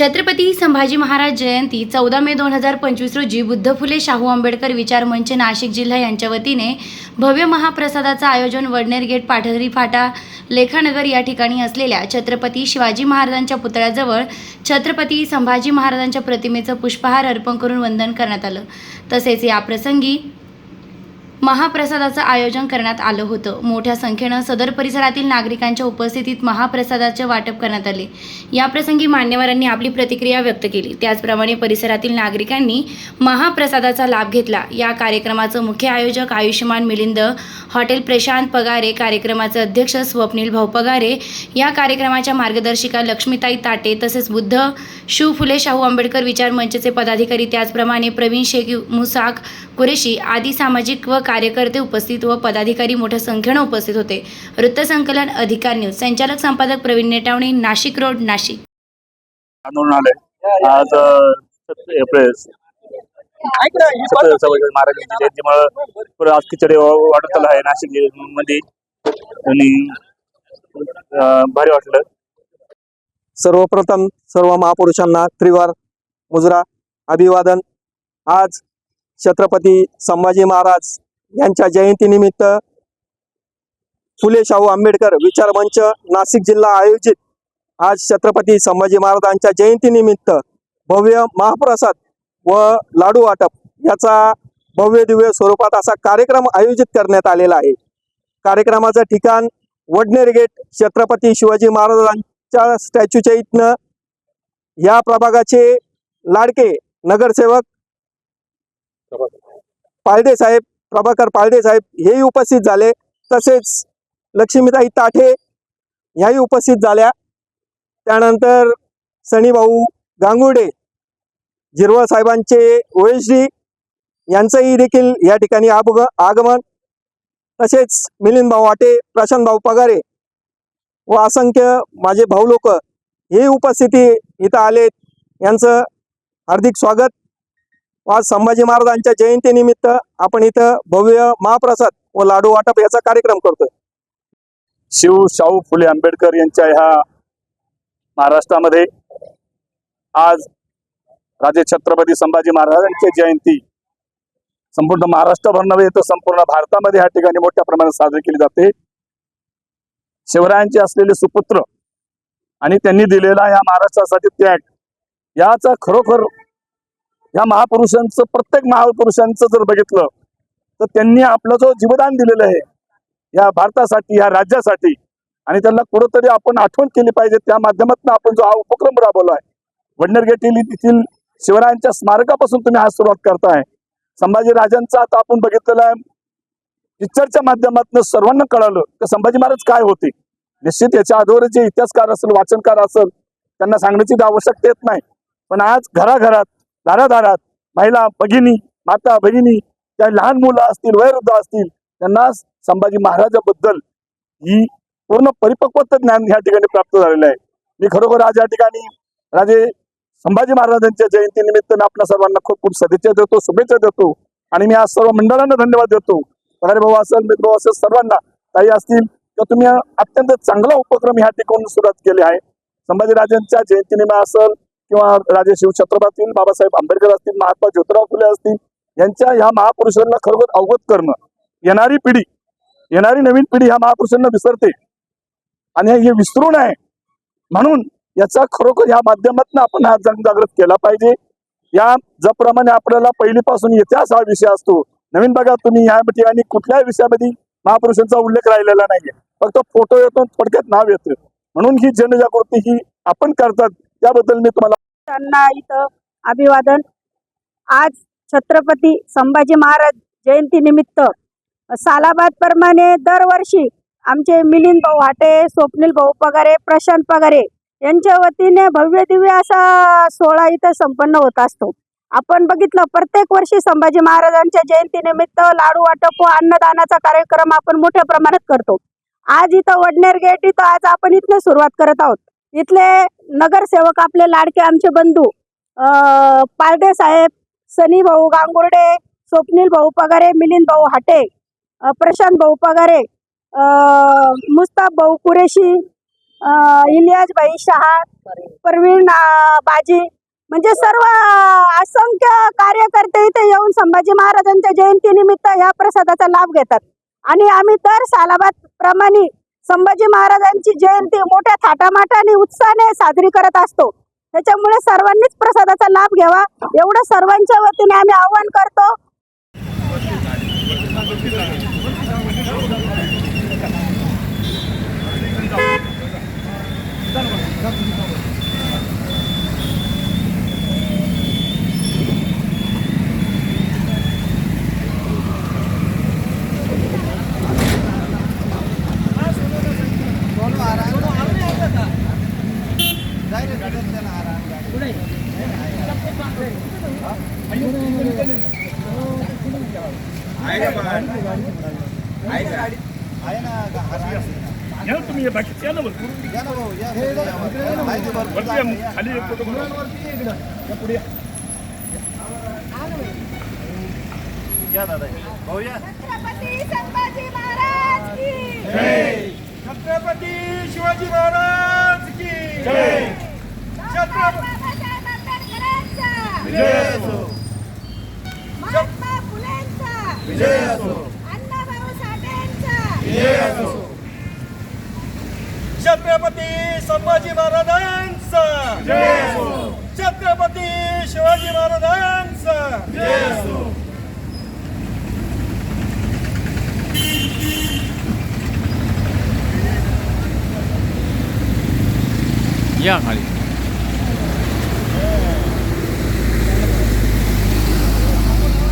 छत्रपती संभाजी महाराज जयंती चौदा मे दोन हजार पंचवीस रोजी बुद्ध फुले शाहू आंबेडकर विचार मंच नाशिक जिल्हा यांच्या वतीने भव्य महाप्रसादाचं आयोजन वडनेर गेट पाठरी फाटा लेखानगर या ठिकाणी असलेल्या छत्रपती शिवाजी महाराजांच्या पुतळ्याजवळ छत्रपती संभाजी महाराजांच्या प्रतिमेचं पुष्पहार अर्पण करून वंदन करण्यात आलं. तसेच या प्रसंगी महाप्रसादाचं आयोजन करण्यात आलं होतं. मोठ्या संख्येनं सदर परिसरातील नागरिकांच्या उपस्थितीत महाप्रसादाचे वाटप करण्यात आले. याप्रसंगी मान्यवरांनी आपली प्रतिक्रिया व्यक्त केली. त्याचप्रमाणे परिसरातील नागरिकांनी महाप्रसादाचा लाभ घेतला. या कार्यक्रमाचं मुख्य आयोजक आयुष्यमान मिलिंद हॉटेल प्रशांत पगारे कार्यक्रमाचे अध्यक्ष स्वप्नील भाऊ पगारे या कार्यक्रमाच्या मार्गदर्शिका लक्ष्मीताई ताटे तसेच बुद्ध शिव फुले शाहू आंबेडकर विचार मंचचे पदाधिकारी त्याचप्रमाणे प्रवीण शेख मुसाक कुरेशी आदी सामाजिक व कार्यकर्ते उपस्थित व पदाधिकारी मोठ्या संख्येनं उपस्थित होते. वृत्तसंकलन अधिकार न्यूज. संचालक संपादक प्रवीण नेटावणे नाशिक रोड नाशिक. आज महाराजांची आज खिचडी वा- वाटत आहे. नाशिकमध्ये आणि भारी वाटलं. सर्वप्रथम सर्व महापुरुषांना त्रिवार मुजरा अभिवादन. आज छत्रपती संभाजी महाराज यांच्या जयंतीनिमित्त फुले शाहू आंबेडकर विचार मंच नाशिक जिल्हा आयोजित आज छत्रपती संभाजी महाराजांच्या जयंतीनिमित्त भव्य महाप्रसाद व लाडू वाटप याचा भव्य दिव्य स्वरूपात असा कार्यक्रम आयोजित करण्यात आलेला आहे. कार्यक्रमाचं ठिकाण वडनेर गेट छत्रपती शिवाजी महाराजांच्या स्टॅच्यूच्या इथनं या प्रभागाचे लाडके नगरसेवक पाळदे साहेब प्रभाकर पाळदे साहेब हेही उपस्थित झाले. तसेच लक्ष्मीताई ताठे ह्याही उपस्थित झाल्या. त्यानंतर सणीभाऊ गांगुडे जिरवळ साहेबांचे ओएसडी यांचंही देखील या ठिकाणी आबग आगमन. तसेच मिलिंद भाऊ वाटे प्रशांत भाऊ पगारे व असंख्य माझे भाऊ लोक हे उपस्थिती इथं आलेत. यांचं हार्दिक स्वागत. आज संभाजी महाराजांच्या जयंतीनिमित्त आपण इथं भव्य महाप्रसाद व लाडू वाटप याचा कार्यक्रम करतोय. शिव शाहू फुले आंबेडकर यांच्या ह्या महाराष्ट्रामध्ये आज राजे छत्रपती संभाजी महाराजांची जयंती संपूर्ण महाराष्ट्रभर नव्हे तर संपूर्ण भारतामध्ये ह्या ठिकाणी मोठ्या प्रमाणात साजरी केली जाते. शिवरायांचे असलेले सुपुत्र आणि त्यांनी दिलेला या महाराष्ट्रासाठी त्याग याचा खरोखर या महापुरुषांचं प्रत्येक महापुरुषांचं जर बघितलं तर त्यांनी आपलं जो जीवदान दिलेलं आहे या भारतासाठी या राज्यासाठी आणि त्यांना कुठंतरी आपण आठवण केली पाहिजे त्या माध्यमातून आपण जो हा उपक्रम राबवला आहे. वडनेर गेटील येथील शिवरायांच्या स्मारकापासून तुम्ही आज सुरुवात करताय. संभाजी राजांचा आता आपण बघितलेला आहे. पिक्चरच्या माध्यमातून सर्वांना कळालं की संभाजी महाराज काय होते. निश्चित याच्या अगोदर जे इतिहासकार असेल वाचनकार असेल त्यांना सांगण्याची आवश्यकता येत नाही. पण आज घराघरात दारादारात महिला भगिनी माता भगिनी त्या लहान मुलं असतील वयोवृद्ध असतील त्यांना संभाजी महाराजाबद्दल ही पूर्ण परिपक्वता ज्ञान या ठिकाणी प्राप्त झालेलं आहे. मी खरोखर आज या ठिकाणी राजे संभाजी महाराजांच्या जयंतीनिमित्त मी आपल्या सर्वांना खूप खूप सदिच्छा देतो शुभेच्छा देतो आणि मी आज सर्व मंडळांना धन्यवाद देतो. पगारे भाऊ असेल मित्र असेल सर्वांना काही असतील तर तुम्ही अत्यंत चांगला उपक्रम ह्या ठिकाणी सुरुवात केली आहे. संभाजीराजांच्या जयंतीनिमित्त असेल किंवा राजे शिवछत्रपती बाबासाहेब आंबेडकर असतील महात्मा ज्योतिराव फुले असतील यांच्या ह्या महापुरुषांना खरोखर अवगत करणं येणारी पिढी येणारी नवीन पिढी ह्या महापुरुषांना विसरते. आणि हे विसरू नये. म्हणून याचा खरोखर या माध्यमातून आपण हा जनजागृत केला पाहिजे. या ज्याप्रमाणे आपल्याला पहिलीपासून इतिहास हा विषय असतो. नवीन बघा तुम्ही या ठिकाणी कुठल्याही विषयामध्ये महापुरुषांचा उल्लेख राहिलेला नाहीये. फक्त फोटो येतो थोडक्यात नाव येतं. म्हणून ही जनजागृती ही आपण करतात त्याबद्दल मी तुम्हाला त्यांना इथं अभिवादन. आज छत्रपती संभाजी महाराज जयंती निमित्त सालाबाद प्रमाणे दरवर्षी आमचे मिलिंद भाऊ हाटे स्वप्नील भाऊ पगारे प्रशांत पगारे यांच्या वतीने भव्य दिव्य असा सोहळा इथं संपन्न होत असतो. आपण बघितलं प्रत्येक वर्षी संभाजी महाराजांच्या जयंतीनिमित्त लाडू वाटप व अन्नदानाचा कार्यक्रम आपण मोठ्या प्रमाणात करतो. आज इथं वडनेर गेट इथं आज आपण इथनं सुरुवात करत आहोत. इथले नगरसेवक आपले लाडके आमचे बंधू अं, पारडे साहेब सनी भाऊ गांगुर्डे स्वप्नील भाऊ पगारे मिलिंद भाऊ हाटे प्रशांत भाऊ पगारे मुस्ताफ भाऊ कुरेशी अं, इलियास भाई शहा परवीण बाजी म्हणजे सर्व असंख्य कार्यकर्ते इथे येऊन संभाजी महाराजांच्या जयंतीनिमित्त या प्रसादाचा लाभ घेतात. आणि आम्ही दर सालाबाद प्रमाणे संभाजी महाराजांची जयंती मोठ्या थाटामाटाने उत्साहाने साजरी करत असतो. त्याच्यामुळे सर्वांनीच प्रसादाचा लाभ घ्यावा. एवढं सर्वांच्या वतीने आम्ही आवाहन करतो. या ना तुम्ही बाकी या ना या, खाली काढू. छत्रपती संभाजी महाराज की. छत्रपती शिवाजी महाराज की. छत्रपती फुलेंचा अण्णाभाऊ छत्रपती संभाजी महाराजांचा. छत्रपती शिवाजी महाराजांचा. या खाली.